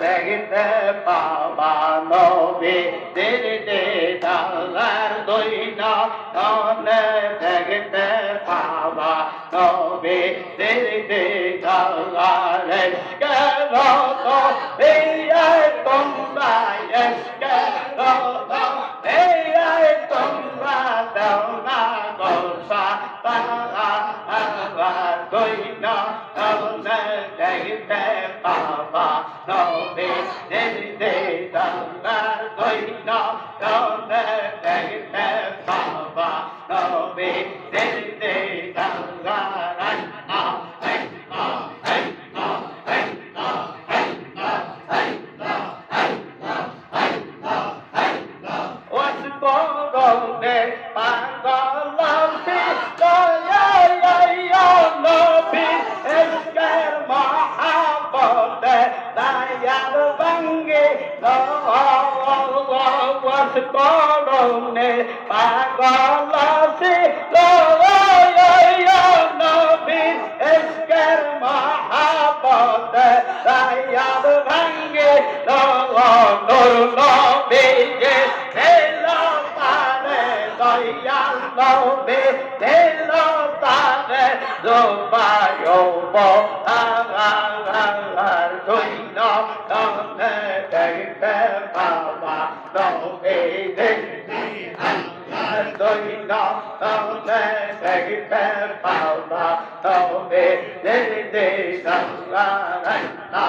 দেখতে পাবা নবী দিতে দালার দইন তনে দেখতে পাবা নবী দিতে দালার কেন তো এই তোমরা এসকে এই তোমরা দাও না গোসা বাবা নবে দেরিতে দরবার কইল দনে দেখে বাবা নবে দেরিতে দরবার আ Bangor করনে পাগল সে বিশ্বের মহাপদ রায়ার ভাঙ্গে নবীকে খেল পারে, দয়াল নবী খেল তারে রোপায় বহার ধৈন্য দেখতে পা soina o te segi per paula o me ne ne da la la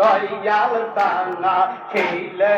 Dayal তানা খেলে